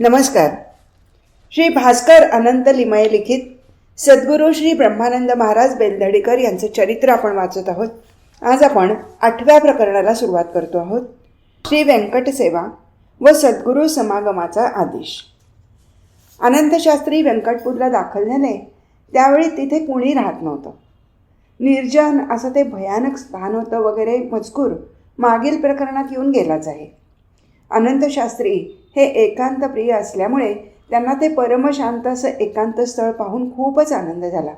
नमस्कार. श्री भास्कर अनंत लिमये लिखित सद्गुरू श्री ब्रह्मानंद महाराज बेलदडीकर यांचं चरित्र आपण वाचत आहोत. आज आपण आठव्या प्रकरणाला सुरुवात करतो आहोत. श्री व्यंकटसेवा व सद्गुरू समागमाचा आदेश. अनंतशास्त्री व्यंकटपूरला दाखल झाले. त्यावेळी तिथे कुणी राहत नव्हतं. निर्जन असं ते भयानक स्थान होतं वगैरे मजकूर मागील प्रकरणात येऊन गेलाच आहे. अनंतशास्त्री हे एकांत प्रिय असल्यामुळे त्यांना ते परमशांत असं एकांत स्थळ पाहून खूपच आनंद झाला.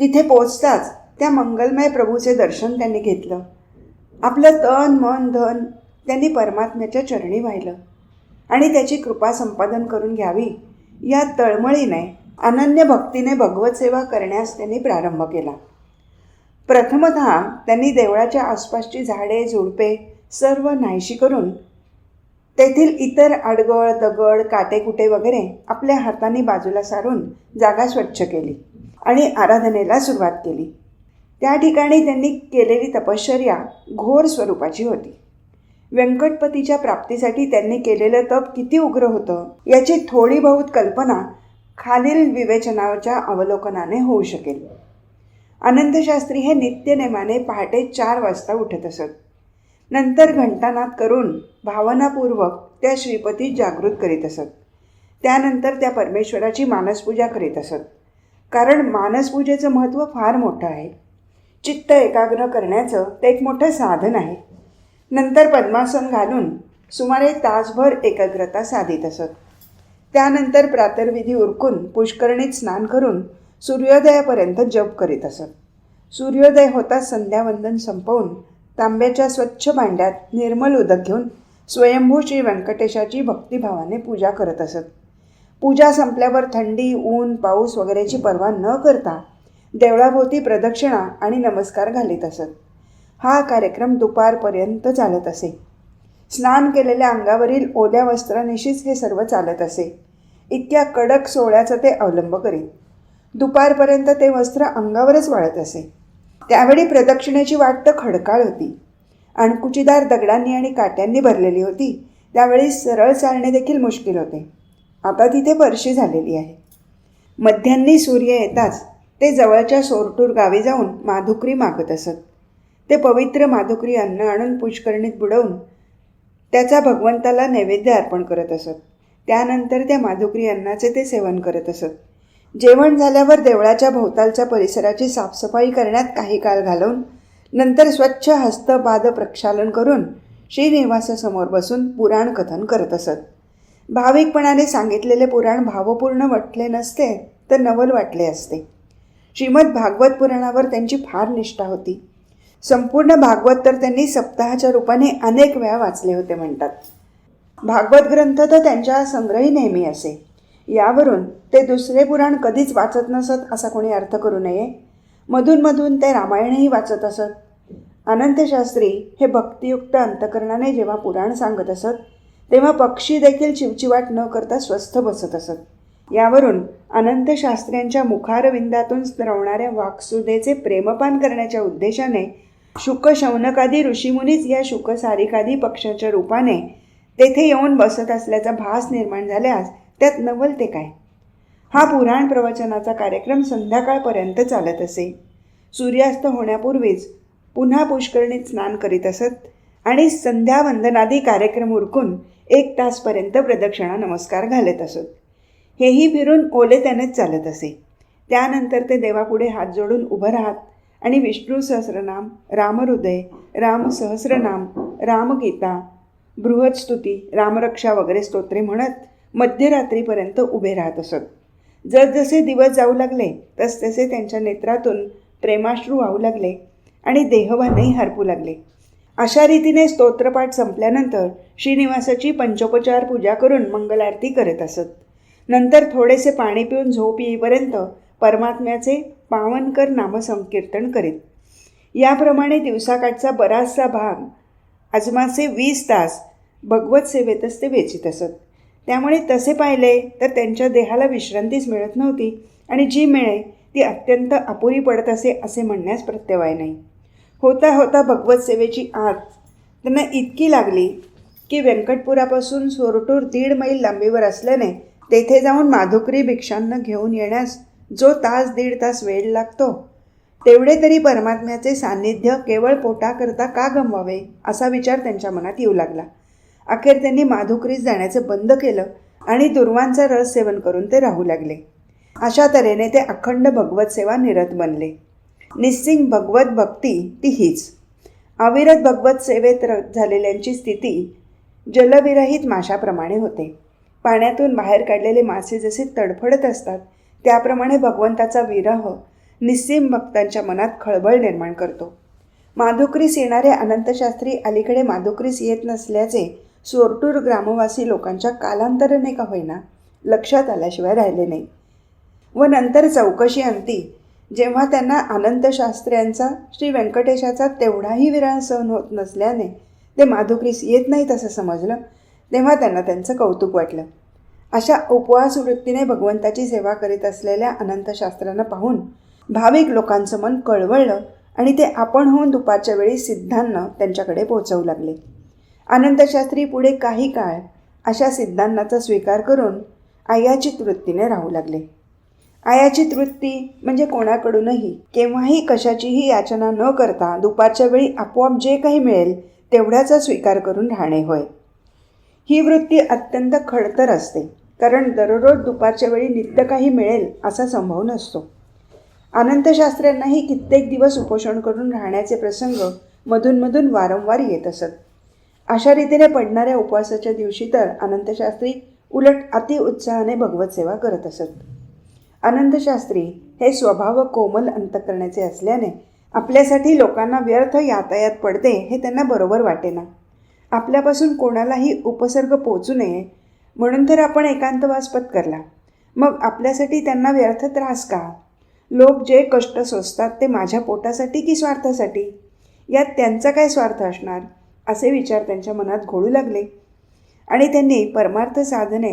तिथे पोचताच त्या मंगलमय प्रभूचे दर्शन त्यांनी घेतलं. आपलं तन मन धन त्यांनी परमात्म्याच्या चरणी वाहिलं. आणि त्याची कृपा संपादन करून घ्यावी या तळमळीने अनन्य भक्तीने भगवत सेवा करण्यास त्यांनी प्रारंभ केला. प्रथमत त्यांनी देवळाच्या आसपासची झाडे झुडपे सर्व नाहीशी करून तेथील इतर आडगळ दगड काटेकुटे वगैरे आपल्या हाताने बाजूला सारून जागा स्वच्छ केली आणि आराधनेला सुरुवात केली. त्या ठिकाणी त्यांनी केलेली तपश्चर्या घोर स्वरूपाची होती. व्यंकटपतीच्या प्राप्तीसाठी त्यांनी केलेलं तप किती उग्र होतं याची थोडी बहुत कल्पना खालील विवेचनाच्या अवलोकनाने होऊ शकेल. आनंदशास्त्री हे नित्यनेमाने पहाटे चार वाजता उठत असत. नंतर घंटानाद करून भावनापूर्वक त्या श्रीपती जागृत करीत असत. त्यानंतर त्या परमेश्वराची मानसपूजा करीत असत. कारण मानसपूजेचं महत्त्व फार मोठं आहे. चित्त एकाग्र करण्याचं ते एक मोठं साधन आहे. नंतर पद्मासन घालून सुमारे तासभर एकाग्रता साधित असत. त्यानंतर प्रातर्विधी उरकून पुष्करणीत स्नान करून सूर्योदयापर्यंत जप करीत असत. सूर्योदय होताच संध्यावंदन संपवून तांब्याच्या स्वच्छ भांड्यात निर्मल उदक घेऊन स्वयंभू श्री व्यंकटेशाची भक्तिभावाने पूजा करत असत. पूजा संपल्यावर थंडी ऊन पाऊस वगैरेची पर्वा न करता देवळाभोवती प्रदक्षिणा आणि नमस्कार घालीत असत. हा कार्यक्रम दुपारपर्यंत चालत असे. स्नान केलेल्या अंगावरील ओल्या वस्त्रानिशीच हे सर्व चालत असे. इतक्या कडक सोहळ्याचा ते अवलंब करीत. दुपारपर्यंत ते वस्त्र अंगावरच वाळत असे. त्यावेळी प्रदक्षिणेची वाट तर खडकाळ होती. अणकुचीदार दगडांनी आणि काट्यांनी भरलेली होती. त्यावेळी सरळ चालणे देखील मुश्किल होते. आता तिथे परशी झालेली आहे. मध्यान्नी सूर्य येताच ते जवळच्या सोरटूर गावी जाऊन माधुकरी मागत असत. ते पवित्र माधुकरी अन्न आणून पुष्करणीत बुडवून त्याचा भगवंताला नैवेद्य अर्पण करत असत. त्यानंतर त्या माधुकरी अन्नाचे ते सेवन करत असत. जेवण झाल्यावर देवळाच्या भोवतालच्या परिसराची साफसफाई करण्यात काही काळ घालवून नंतर स्वच्छ हस्तपाद प्रक्षालन करून श्रीनिवासासमोर बसून पुराण कथन करत असत. भाविकपणाने सांगितलेले पुराण भावपूर्ण वाटले नसते तर नवल वाटले असते. श्रीमद भागवत पुराणावर त्यांची फार निष्ठा होती. संपूर्ण भागवत तर त्यांनी सप्ताहाच्या रूपाने अनेक वेळा वाचले होते म्हणतात. भागवत ग्रंथ तर त्यांच्या संग्रही नेहमी असे. यावरून ते दुसरे पुराण कधीच वाचत नसत असा कोणी अर्थ करू नये. मधूनमधून ते रामायणही वाचत असत. अनंतशास्त्री हे भक्तियुक्त अंतकरणाने जेव्हा पुराण सांगत असत तेव्हा पक्षी देखील चिवचिवाट न करता स्वस्थ बसत असत. यावरून अनंतशास्त्र्यांच्या मुखारविंदातून स्त्रवणाऱ्या वाक्सुदेचे प्रेमपान करण्याच्या उद्देशाने शुक शौनकादी ऋषीमुनीच या शुकसारिकादी पक्षाच्या रूपाने तेथे येऊन बसत असल्याचा भास निर्माण झाल्यास त्यात नवल ते काय? हा पुराण प्रवचनाचा कार्यक्रम संध्याकाळपर्यंत चालत असे. सूर्यास्त होण्यापूर्वीच पुन्हा पुष्करणीत स्नान करीत असत आणि संध्यावंदनादी कार्यक्रम उरकून एक तासपर्यंत प्रदक्षिणा नमस्कार घालत असत. हेही फिरून ओले त्यानेच चालत असे. त्यानंतर ते देवापुढे हात जोडून उभं राहत आणि विष्णू सहस्रनाम रामहृदय राम सहस्रनाम रामगीता बृहत्स्तुती रामरक्षा वगैरे स्तोत्रे म्हणत मध्यरात्रीपर्यंत उभे राहत असत. जसजसे दिवस जाऊ लागले तसतसे त्यांच्या नेत्रातून प्रेमाश्रू वाहू लागले आणि देहभानही हरपू लागले. अशा रीतीने स्तोत्रपाठ संपल्यानंतर श्रीनिवासाची पंचोपचार पूजा करून मंगलारती करत असत. नंतर थोडेसे पाणी पिऊन झोप येईपर्यंत परमात्म्याचे पावनकर नामसंकीर्तन करीत. याप्रमाणे दिवसाकाठचा बराचसा भाग आजमाचे वीस तास भगवत सेवेतच ते वेचित असत. त्यामुळे तसे पाहिले तर त्यांच्या देहाला विश्रांतीच मिळत नव्हती आणि जी मिळे ती अत्यंत अपुरी पडत असे असे म्हणण्यास प्रत्यवाय नाही. होता होता भगवत सेवेची आत त्यांना इतकी लागली की व्यंकटपुरापासून सोरटूर दीड मैल लांबीवर असल्याने तेथे जाऊन माधुकरी भिक्षांना घेऊन येण्यास जो तास दीड तास वेळ लागतो तेवढे तरी परमात्म्याचे सान्निध्य केवळ पोटाकरता का गमवावे असा विचार त्यांच्या मनात येऊ लागला. अखेर त्यांनी माधुकरीस जाण्याचं बंद केलं आणि दुर्वांचा रस सेवन करून ते राहू लागले. अशा तऱ्हेने ते अखंड भगवत सेवा निरत बनले. निस्सिंग भगवत भक्ती ती हीच. अविरत भगवत सेवेत र झालेल्यांची स्थिती जलविरहित माशाप्रमाणे होते. पाण्यातून बाहेर काढलेले मासे जसे तडफडत असतात त्याप्रमाणे भगवंताचा विरह निस्सीम भक्तांच्या मनात खळबळ निर्माण करतो. माधुकरीस येणारे अनंतशास्त्री अलीकडे माधुकरीस येत नसल्याचे सोरटूर ग्रामवासी लोकांच्या कालांतराने का होईना लक्षात आल्याशिवाय राहिले नाही. व नंतर चौकशी अंती जेव्हा त्यांना अनंतशास्त्र्यांचा श्री व्यंकटेशाचा तेवढाही विराळ सहन होत नसल्याने ते माधुक्रीस येत नाहीत असं समजलं तेव्हा त्यांना त्यांचं कौतुक वाटलं. अशा उपवास वृत्तीने भगवंताची सेवा करीत असलेल्या अनंतशास्त्रांना पाहून भाविक लोकांचं मन कळवळलं आणि ते आपण होऊन दुपारच्या वेळी सिद्धांना त्यांच्याकडे पोहोचवू लागले. अनंतशास्त्री पुढे काही काळ अशा सिद्धांनाचा स्वीकार करून आयाचित वृत्तीने राहू लागले. आयाचित वृत्ती म्हणजे कोणाकडूनही केव्हाही कशाचीही याचना न करता दुपारच्या वेळी आपोआप जे काही मिळेल तेवढ्याचा स्वीकार करून राहणे होय. ही वृत्ती अत्यंत खडतर असते कारण दररोज दुपारच्या वेळी नित्य काही मिळेल असा संभव नसतो. अनंतशास्त्र्यांनाही कित्येक दिवस उपोषण करून राहण्याचे प्रसंग मधूनमधून वारंवार येत असत. अशा रीतीने पडणाऱ्या उपवासाच्या दिवशी तर अनंतशास्त्री उलट अति उत्साहाने भगवत सेवा करत असत. अनंतशास्त्री हे स्वभाव कोमल अंतकरणाचे असल्याने आपल्यासाठी लोकांना व्यर्थ यातायात पडते हे त्यांना बरोबर वाटेना. आपल्यापासून कोणालाही उपसर्ग पोचू नये म्हणून तर आपण एकांतवास पत्करला. मग आपल्यासाठी त्यांना व्यर्थ त्रास का? लोक जे कष्ट सोसतात ते माझ्या पोटासाठी की स्वार्थासाठी? यात त्यांचा काय स्वार्थ असणार? असे विचार त्यांच्या मनात घोळू लागले. आणि त्यांनी परमार्थ साधने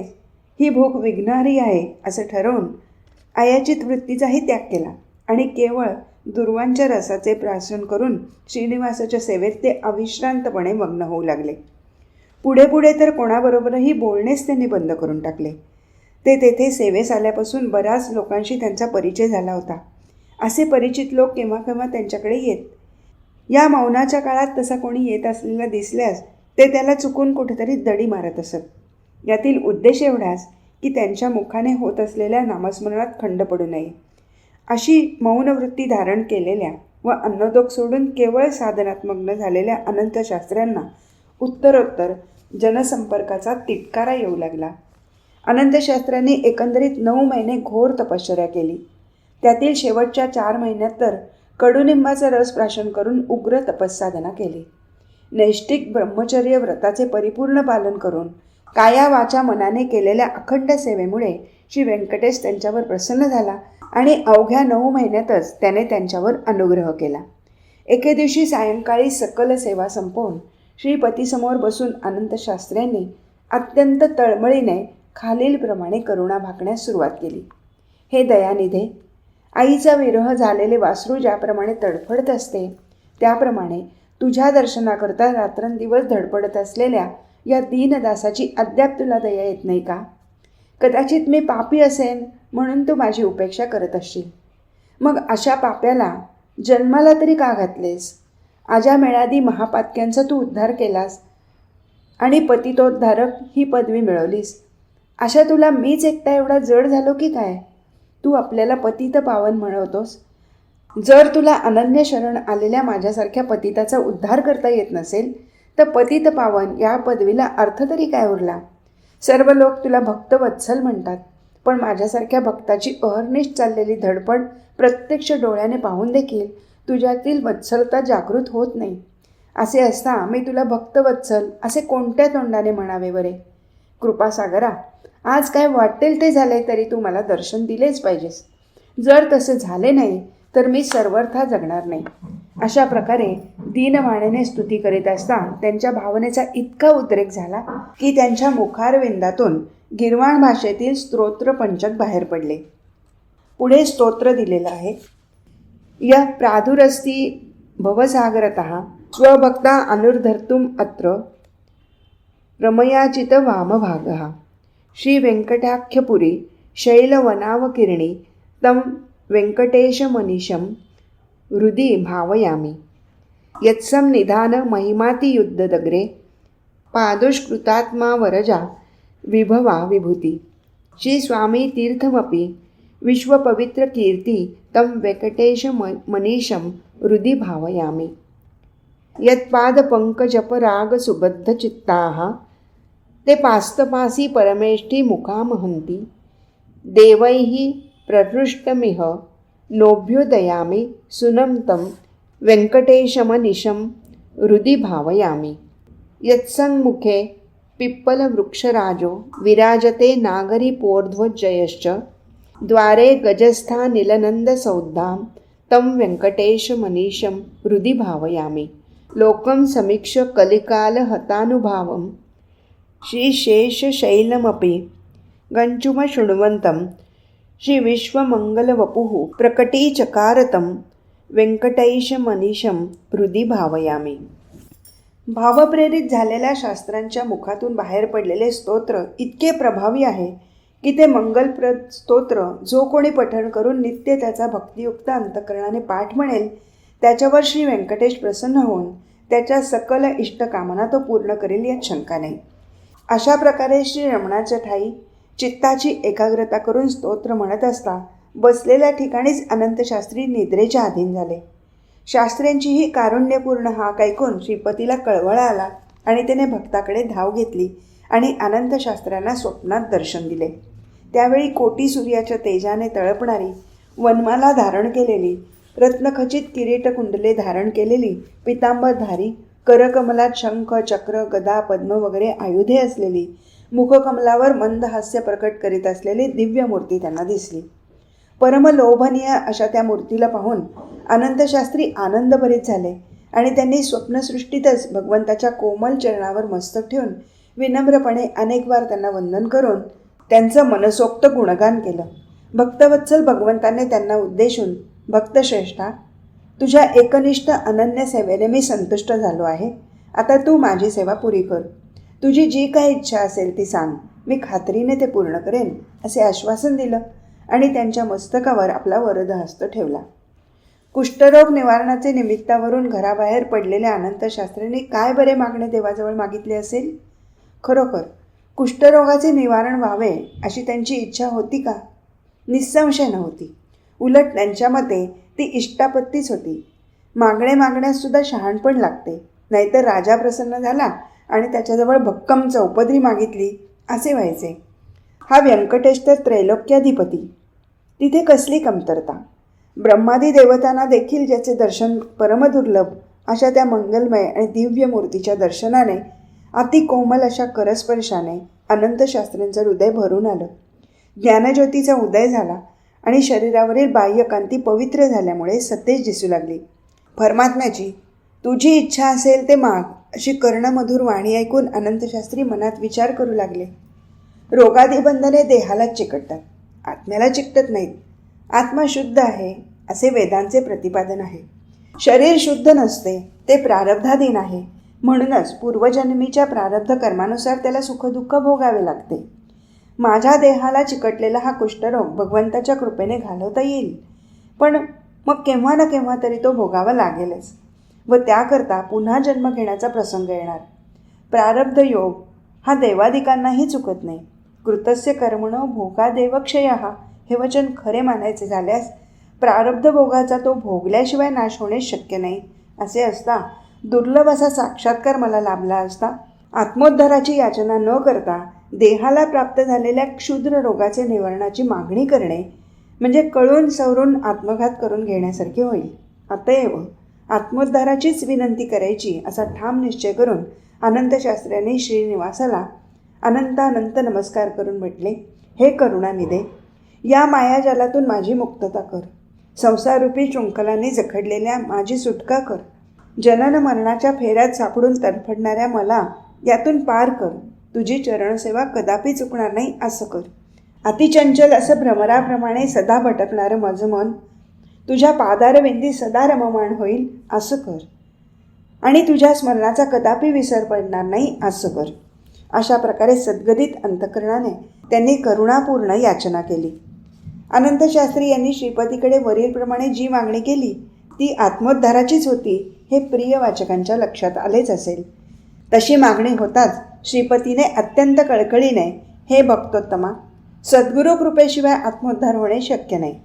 ही भूक विघ्नारी आहे असं ठरवून आयाचित वृत्तीचाही त्याग केला आणि केवळ दुर्वांच्या रसाचे प्राशन करून श्रीनिवासाच्या सेवेत ते अविश्रांतपणे मग्न होऊ लागले. पुढे पुढे तर कोणाबरोबरही बोलणेच त्यांनी बंद करून टाकले. ते तेथे सेवेस आल्यापासून बऱ्याच लोकांशी त्यांचा परिचय झाला होता. असे परिचित लोक केव्हा केव्हा त्यांच्याकडे येत या मौनाच्या काळात तसा कोणी येत असलेला दिसल्यास ते त्याला चुकून कुठेतरी दडी मारत असत. यातील उद्देश एवढाच की त्यांच्या मुखाने होत असलेल्या नामस्मरणात खंड पडू नये. अशी मौनवृत्ती धारण केलेल्या व अन्नदोग सोडून केवळ साधनात्मग्न न झालेल्या अनंतशास्त्र्यांना उत्तरोत्तर जनसंपर्काचा तिटकारा येऊ लागला. अनंतशास्त्र्यांनी एकंदरीत नऊ महिने घोर तपश्चर्या केली. त्यातील शेवटच्या चार महिन्यात तर कडुनिंबाचा रस प्राशन करून उग्र तपस्साधना केली. नैष्टिक ब्रह्मचर्य व्रताचे परिपूर्ण पालन करून काया वाचा मनाने केलेल्या अखंड सेवेमुळे श्री व्यंकटेश त्यांच्यावर प्रसन्न झाला आणि अवघ्या नऊ महिन्यातच त्याने त्यांच्यावर अनुग्रह केला. एके दिवशी सायंकाळी सकल सेवा संपवून श्रीपतीसमोर बसून अनंतशास्त्र्यांनी अत्यंत तळमळीने खालीलप्रमाणे करुणा भाकण्यास सुरुवात केली. हे दयानिधे आईचा विरह झालेले वासरू ज्याप्रमाणे तडफडत असते त्याप्रमाणे तुझ्या दर्शनाकरता रात्रंदिवस धडपडत असलेल्या या दीनदासाची अद्याप तुला दया येत नाही का? कदाचित मी पापी असेन म्हणून तू माझी उपेक्षा करत असशील. मग अशा पाप्याला जन्माला तरी का घातलेस? आजा मेळादी महापातक्यांचा तू उद्धार केलास आणि पतितोद्धारक ही पदवी मिळवलीस. अशा तुला मीच एकटा एवढा जड झालो की काय? तू आपल्याला पतित पावन म्हणवतोस. जर तुला अनन्य शरण आलेल्या माझ्यासारख्या पतिताचा उद्धार करता येत नसेल तर पतित पावन या पदवीला अर्थ तरी काय उरला? सर्व लोक तुला भक्तवत्सल म्हणतात पण माझ्यासारख्या भक्ताची अहर्निश चाललेली धडपड प्रत्यक्ष डोळ्याने पाहून देखील तुझ्यातील वत्सलता जागृत होत नाही. असे असता मी तुला भक्तवत्सल असे कोणत्या तोंडाने म्हणावे बरे? कृपासागरा आज काय वाटेल ते झाले तरी तू मला दर्शन दिलेच पाहिजेस. जर तसे झाले नाही तर मी सर्वथा जगणार नाही. अशा प्रकारे दीनवाणीने स्तुती करीत असता त्यांच्या भावनेचा इतका उद्रेक झाला की त्यांच्या मुखारविंदातून गिरवाण भाषेतील स्तोत्र पंचक बाहेर पडले. पुढे स्तोत्र दिलेलं आहे. या प्रादुरस्ती भवसागरत स्वभक्ता अनुर्धर्तुम अत्र रमयाचित वामभागः। श्रीवेङ्कटाख्यपुरी शैलवनावकिरणी तं वेङ्कटेशमनिशं हृदि भावयामि। यत्सं निधानमहिमातियुद्धदग्रे पादुष्कृतात्मा वरजा विभवा विभूती। श्रीस्वामीतीर्थमपि विश्वपवित्रकीर्ति तं वेङ्कटेशम मनीशं हृदि भावयामि। यत्पादपङ्कजपरागसुबद्धचित्ताः ते पास्तपासि परमेष्टि मुखामहन्ति देवैः प्रहृष्टमिह नोभ्युदयामी सुनं तं वेङ्कटेशमनिशं हृदि भावयामि। यत्सङ्मुखे पिप्पलवृक्षराजो विराजते नागरीपोर्ध्वजयश्च द्वारे गजस्थानिलनन्दसौद्धां तं वेङ्कटेशमनीशं हृदि भावयामि। लोकं समीक्ष्य कलिकालहतानुभावं श्रीशेषशैलमपि गञ्चुमशृण्वन्तं श्रीविश्वमङ्गलवपुः प्रकटीचकारतं व्यङ्कटैशमनीशं हृदि भावयामि। भावप्रेरित झालेल्या शास्त्रांच्या मुखातून बाहेर पडलेले स्तोत्र इतके प्रभावी आहे की ते मंगलप्रद स्तोत्र जो कोणी पठण करून नित्य त्याचा भक्तियुक्त अंतकरणाने पाठ म्हणेल त्याच्यावर श्री व्यंकटेश प्रसन्न होऊन त्याच्या सकल इष्टकामना तो पूर्ण करेल यात शंका नाही अशा प्रकारे श्री रमणाच्या ठाई चित्ताची एकाग्रता करून स्तोत्र म्हणत असता बसलेल्या ठिकाणीच अनंतशास्त्री निद्रेच्या अधीन झाले. शास्त्र्यांची ही कारुण्यपूर्ण हाक ऐकून श्रीपतीला कळवळा आला आणि त्याने भक्ताकडे धाव घेतली आणि अनंतशास्त्र्यांना स्वप्नात दर्शन दिले. त्यावेळी कोटी सूर्याच्या तेजाने तळपणारी वनमाला धारण केलेली रत्नखचित किरीट कुंडले धारण केलेली पितांबरधारी करकमलात शंख चक्र गदा पद्म वगैरे आयुधे असलेली मुखकमलावर मंद हास्य प्रकट करीत असलेली दिव्य मूर्ती त्यांना दिसली. परमलोभनीय अशा त्या मूर्तीला पाहून अनंतशास्त्री आनंदभरीत झाले आणि त्यांनी स्वप्नसृष्टीतच भगवंताच्या कोमल चरणावर मस्तक ठेवून विनम्रपणे अनेक वार त्यांना वंदन करून त्यांचं मनसोक्त गुणगान केलं. भक्तवत्सल भगवंताने त्यांना उद्देशून भक्तश्रेष्ठा तुझ्या एकनिष्ठ अनन्य सेवेने मी संतुष्ट झालो आहे. आता तू माझी सेवा पुरी कर. तुझी जी काही इच्छा असेल ती सांग. मी खात्रीने ते पूर्ण करेन असे आश्वासन दिलं आणि त्यांच्या मस्तकावर आपला वरदहस्त ठेवला. कुष्ठरोग निवारणाचे निमित्तावरून घराबाहेर पडलेल्या अनंतशास्त्रींनी काय बरे मागणे देवाजवळ मागितले असेल? खरोखर कुष्ठरोगाचे निवारण व्हावे अशी त्यांची इच्छा होती का? निसंशय नव्हती. उलट त्यांच्या मते ती इष्टापत्तीच होती. मागणे मागण्याससुद्धा शहाणपण लागते. नाहीतर राजा प्रसन्न झाला आणि त्याच्याजवळ भक्कम चौपदरी मागितली असे व्हायचे. हा व्यंकटेश तर त्रैलोक्याधिपती. तिथे कसली कमतरता? ब्रह्मादी देवतांना देखील ज्याचे दर्शन परमदुर्लभ अशा त्या मंगलमय आणि दिव्य मूर्तीच्या दर्शनाने अति कोमल अशा करस्पर्शाने अनंतशास्त्रींचं हृदय भरून आलं. ज्ञानज्योतीचा उदय झाला. आणि शरीरावरील बाह्यकांती पवित्र झाल्यामुळे सतेज दिसू लागली. परमात्म्याची तुझी इच्छा असेल ते माग अशी कर्णमधुर वाणी ऐकून अनंतशास्त्री मनात विचार करू लागले. रोगादी बंधने देहाला चिकटतात. आत्म्याला चिकटत नाहीत. आत्मा शुद्ध आहे असे वेदांचे प्रतिपादन आहे. शरीर शुद्ध नसते ते प्रारब्धाधीन आहे. म्हणूनच पूर्वजन्मीच्या प्रारब्ध कर्मानुसार त्याला सुखदुःख भोगावे लागते. माझ्या देहाला चिकटलेला हा कुष्ठरोग भगवंताच्या कृपेने घालवता येईल. पण मग केव्हा ना केव्हा तरी तो भोगावा लागेलच व त्याकरता पुन्हा जन्म घेण्याचा प्रसंग येणार. प्रारब्ध योग हा देवादिकांनाही चुकत नाही. कृतस्य कर्मणो देवक्षय हा हे वचन खरे मानायचे झाल्यास प्रारब्ध भोगाचा तो भोगल्याशिवाय नाश होणे शक्य नाही असे असता दुर्लभ असा साक्षात्कार मला लाभला असता आत्मोद्धाराची याचना न करता देहाला प्राप्त झालेल्या क्षुद्र रोगाचे निवारणाची मागणी करणे म्हणजे कळून सवरून आत्मघात करून घेण्यासारखे होईल. अतएव आत्मोद्धाराचीच विनंती करायची असा ठाम निश्चय करून अनंतशास्त्र्याने श्रीनिवासाला अनंतानंत नमस्कार करून म्हटले हे करुणानिधे या मायाजालातून माझी मुक्तता कर. संसारूपी शृंखलाने जखडलेल्या माझी सुटका कर. जनन मरणाच्या फेऱ्यात सापडून तडफडणाऱ्या मला यातून पार कर. तुझी चरणसेवा कदापि चुकणार नाही असं कर. अतिचंचल असं भ्रमराप्रमाणे सदा भटकणारं माझं मन तुझ्या पादारविंदी सदा रममाण होईल असं कर. आणि तुझ्या स्मरणाचा कदापि विसर पडणार नाही असं कर. अशा प्रकारे सद्गदित अंतकरणाने त्यांनी करुणापूर्ण याचना केली. अनंतशास्त्री यांनी श्रीपतीकडे वरीलप्रमाणे जी मागणी केली ती आत्मोद्धाराचीच होती हे प्रिय वाचकांच्या लक्षात आलेच असेल. तशी मागणी होताच श्रीपतीने अत्यंत कळकळीने हे भक्तोत्तमा सद्गुरू कृपेशिवाय आत्मोद्धार होणे शक्य नाही.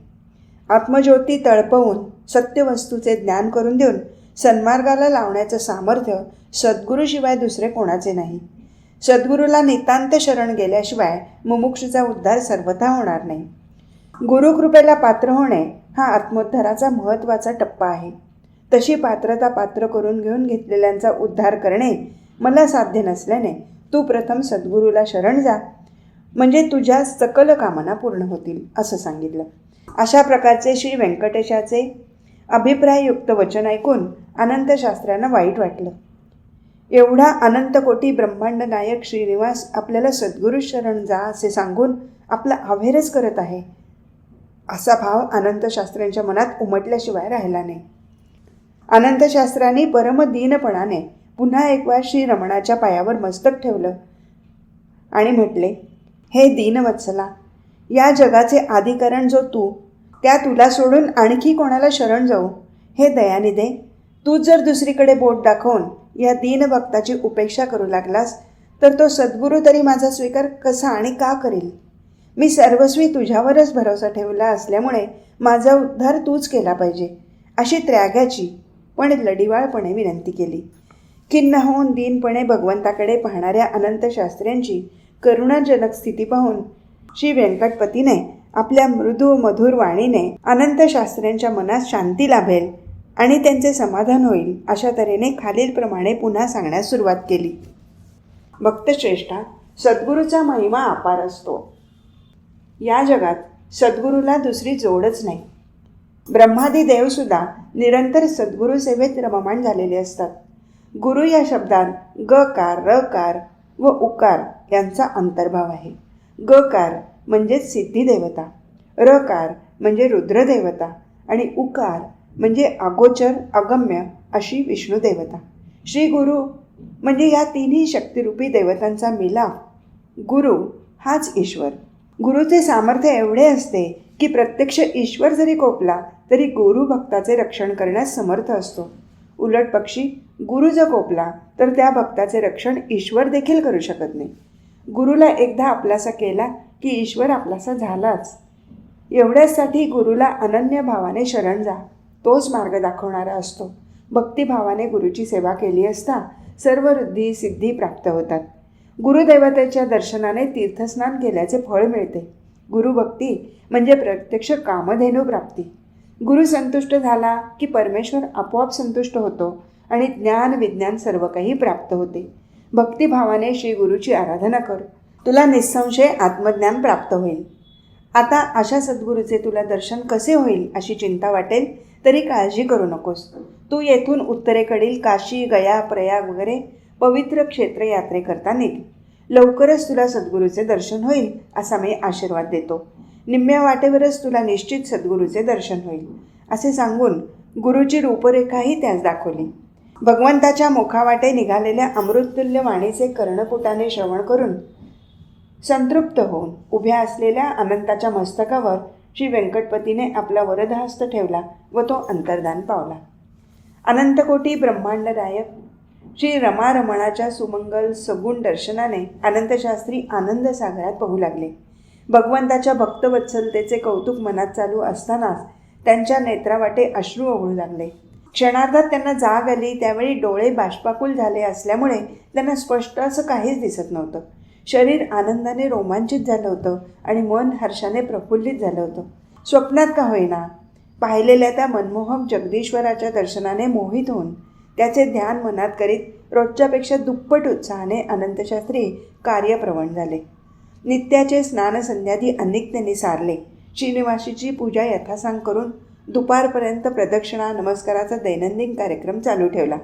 आत्मज्योती तळपवून सत्यवस्तूचे ज्ञान करून देऊन सन्मार्गाला लावण्याचं सामर्थ्य सद्गुरूशिवाय दुसरे कोणाचे नाही. सद्गुरूला नितांत शरण गेल्याशिवाय मुमुक्षूचा उद्धार सर्वथा होणार नाही. गुरुकृपेला पात्र होणे हा आत्मोद्धाराचा महत्त्वाचा टप्पा आहे. तशी पात्रता पात्र करून घेऊन घेतलेल्यांचा उद्धार करणे मला साध्य नसल्याने तू प्रथम सद्गुरूला शरण जा. म्हणजे तुझ्या सकल कामना पूर्ण होतील असं सांगितलं. अशा प्रकारचे श्री व्यंकटेशाचे अभिप्राययुक्त वचन ऐकून अनंत वाईट वाटलं. एवढा अनंत कोटी ब्रह्मांड नायक श्रीनिवास आपल्याला सद्गुरू शरण जा असे सांगून आपला अवेरच करत आहे. असा भाव अनंत शास्त्र्यांच्या मनात उमटल्याशिवाय राहिला नाही. अनंत शास्त्रांनी परमदीनपणाने पुन्हा एक वेळा श्री रमणाच्या पायावर मस्तक ठेवलं. आणि म्हटले हे दीनवत्सला या जगाचे आधिकरण जो तू त्या तुला सोडून आणखी कोणाला शरण जाऊ हे दयानिधे तू जर दुसरीकडे बोट दाखवून या दीनभक्ताची उपेक्षा करू लागलास तर तो सद्गुरू तरी माझा स्वीकार कसा आणि का करील? मी सर्वस्वी तुझ्यावरच भरोसा ठेवला असल्यामुळे माझा उद्धार तूच केला पाहिजे अशी त्र्यागाची पण लढिवाळपणे विनंती केली. खिन्न होऊन दीनपणे भगवंताकडे पाहणाऱ्या अनंत शास्त्र्यांची करुणाजनक स्थिती पाहून श्री व्यंकटपतीने आपल्या मृदू मधुर वाणीने अनंत शास्त्र्यांच्या मनात शांती लाभेल आणि त्यांचे समाधान होईल अशा तऱ्हेने खालीलप्रमाणे पुन्हा सांगण्यास सुरुवात केली. भक्तश्रेष्ठा सद्गुरूचा महिमा अपार असतो. या जगात सद्गुरूला दुसरी जोडच नाही. ब्रह्मादी देवसुद्धा निरंतर सद्गुरू सेवेत रममाण झालेले असतात. गुरु या शब्दात गकार रकार व उकार यांचा अंतर्भाव आहे. गकार म्हणजेच सिद्धिदेवता रकार म्हणजे रुद्रदेवता म्हणजे आणि उकार म्हणजे अगोचर अगम्य अशी विष्णुदेवता श्री गुरु म्हणजे या तिन्ही शक्तिरूपी देवतांचा मिलाप गुरु हाच ईश्वर. गुरुचे सामर्थ्य एवढे असते की प्रत्यक्ष ईश्वर जरी कोपला तरी गुरु भक्ताचे रक्षण करण्यास समर्थ असतो. उलट पक्षी गुरु जर कोपला तर त्या भक्ताचे रक्षण ईश्वर देखील करू शकत नाही. गुरुला एकदा आपलासा केला की ईश्वर आपलासा झालाच. एवढ्यासाठी गुरुला अनन्य भावाने शरण जा. तोच मार्ग दाखवणारा असतो. भक्तिभावाने गुरुची सेवा केली असता सर्व वृद्धी सिद्धी प्राप्त होतात. गुरुदैवतेच्या दर्शनाने तीर्थस्नान केल्याचे फळ मिळते. गुरुभक्ती म्हणजे प्रत्यक्ष कामधेनू प्राप्ती. गुरु संतुष्ट झाला की परमेश्वर आपोआप संतुष्ट होतो आणि ज्ञान विज्ञान सर्व काही प्राप्त होते. भक्तिभावाने श्री गुरुची आराधना कर. तुला निसंशय आत्मज्ञान प्राप्त होईल. आता अशा सद्गुरूचे तुला दर्शन कसे होईल अशी चिंता वाटेल तरी काळजी करू नकोस. तू येथून उत्तरेकडील काशी गया प्रयाग वगैरे पवित्र क्षेत्र यात्रेकरता निघ. लवकरच तुला सद्गुरूचे दर्शन होईल असा मी आशीर्वाद देतो. निम्म्या वाटेवरच तुला निश्चित सद्गुरूचे दर्शन होईल. असे सांगून गुरुची रूपरेखाही त्यास दाखवली. भगवंताच्या मुखावाटे निघालेल्या अमृततुल्य वाणीचे कर्णपुटाने श्रवण करून संतृप्त होऊन उभ्या असलेल्या अनंताच्या मस्तकावर श्री व्यंकटपतीने आपला वरदहस्त ठेवला व तो अंतर्धान पावला. अनंतकोटी ब्रह्मांडदायक श्री रमारमणाच्या सुमंगल सगुण दर्शनाने अनंतशास्त्री आनंद सागरात पाहू लागले. भगवंताच्या भक्तवत्सलतेचे कौतुक मनात चालू असतानाच त्यांच्या नेत्रावाटे अश्रू ओघळू लागले. क्षणार्धात त्यांना जाग आली त्यावेळी डोळे बाष्पाकुल झाले असल्यामुळे त्यांना स्पष्ट असं काहीच दिसत नव्हतं. शरीर आनंदाने रोमांचित झालं होतं आणि मन हर्षाने प्रफुल्लित झालं होतं. स्वप्नात का होईना पाहिलेल्या त्या मनमोहक जगदीश्वराच्या दर्शनाने मोहित होऊन त्याचे ध्यान मनात करीत रोजच्यापेक्षा दुप्पट उत्साहाने अनंतशास्त्री कार्यप्रवण झाले. नित्याचे स्नानसंध्यादी अनेक त्यांनी सारले. श्रीनिवासीची पूजा यथासांग करून दुपारपर्यंत प्रदक्षिणा नमस्काराचा दैनंदिन कार्यक्रम चालू ठेवला.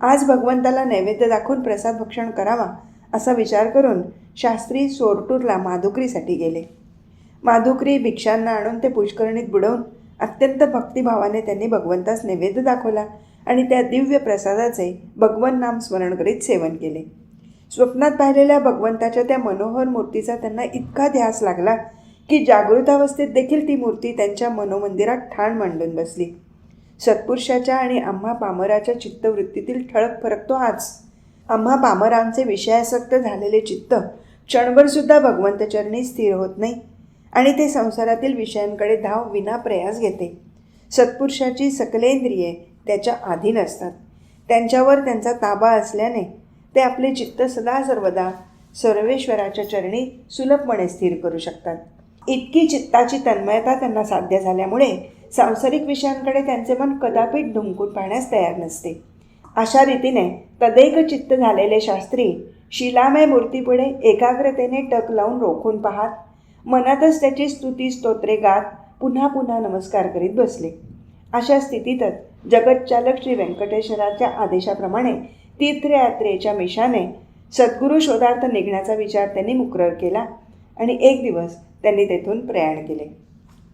आज भगवंताला नैवेद्य दाखवून प्रसाद भक्षण करावा असा विचार करून शास्त्री सोरटूरला माधुकरीसाठी गेले. माधुकरी भिक्षांना आणून ते पुष्करणीत बुडवून अत्यंत भक्तिभावाने त्यांनी भगवंतास नैवेद्य दाखवला आणि त्या दिव्य प्रसादाचे भगवन नाम स्मरण करीत सेवन केले. स्वप्नात पाहिलेल्या भगवंताच्या त्या मनोहर मूर्तीचा त्यांना इतका ध्यास लागला की जागृतावस्थेत देखील ती मूर्ती त्यांच्या मनोमंदिरात ठाण मांडून बसली. सत्पुरुषाच्या आणि आम्हा पामराच्या चित्तवृत्तीतील ठळक फरक तो हाच. आम्हा पामरांचे विषयासक्त झालेले चित्त क्षणभरसुद्धा भगवंतचरणी स्थिर होत नाही आणि ते संसारातील विषयांकडे धाव विना प्रयास घेते. सत्पुरुषाची सकलेंद्रिये त्याच्या अधीन असतात. त्यांच्यावर त्यांचा ताबा असल्याने ते आपले चित्त सदा सर्वदा सर्वेश्वराच्या चरणी सुलभपणे स्थिर करू शकतात. इतकी चित्ताची तन्मयता त्यांना साध्य झाल्यामुळे सांसारिक विषयांकडे त्यांचे मन कदापित ढुंकून पाहण्यास तयार नसते. अशा रीतीने तदेक चित्त झालेले शास्त्री शिलामय मूर्तीपुढे एकाग्रतेने टक लावून रोखून पाहात मनातच त्याची स्तुती स्तोत्रे गात पुन्हा पुन्हा नमस्कार करीत बसले. अशा स्थितीतच जगतचालक श्री व्यंकटेश्वराच्या आदेशाप्रमाणे तीर्थयात्रेच्या मिशाने सद्गुरू शोधार्थ निघण्याचा विचार त्यांनी मुक्रर केला आणि एक दिवस त्यांनी तेथून प्रयाण केले.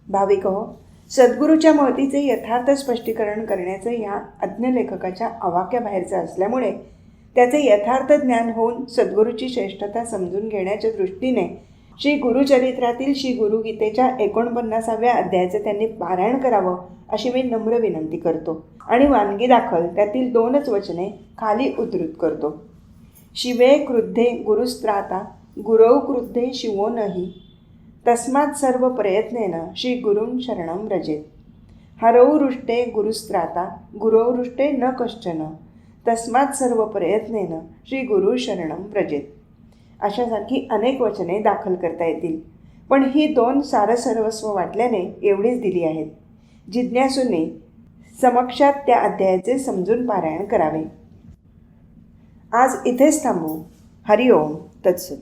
भाविक हो सद्गुरूच्या महतीचे यथार्थ स्पष्टीकरण करण्याचं ह्या अज्ञ लेखकाच्या आवाक्याबाहेरचं असल्यामुळे त्याचे यथार्थ ज्ञान होऊन सद्गुरूची श्रेष्ठता समजून घेण्याच्या दृष्टीने श्री गुरुचरित्रातील श्री गुरुगीतेच्या एकोणपन्नासाव्या अध्यायाचे त्यांनी पारायण करावं अशी मी नम्र विनंती करतो. आणि वानगी दाखल त्यातील दोनच वचने खाली उद्धृत करतो. शिवे क्रुद्धे गुरुस्त्राता गुरौ क्रुद्धे शिवो नही. तस्मात् सर्व प्रयत्नेन श्री गुरुं शरणं रजेत हरौ रुष्टे गुरुस्त्राता गुरौ रुष्टे न कश्चन. तस्मात् सर्व प्रयत्नेन श्री गुरु शरणं व्रजेत. अशासारखी अनेक वचने दाखल करता येतील. पण ही दोन सारसर्वस्व वाटल्याने एवढीच दिली आहेत. जिज्ञासूंनी समक्षात त्या अध्यायाचे समजून पारायण करावे. आज इथेच थांबू. हरिओम. तत्सुत.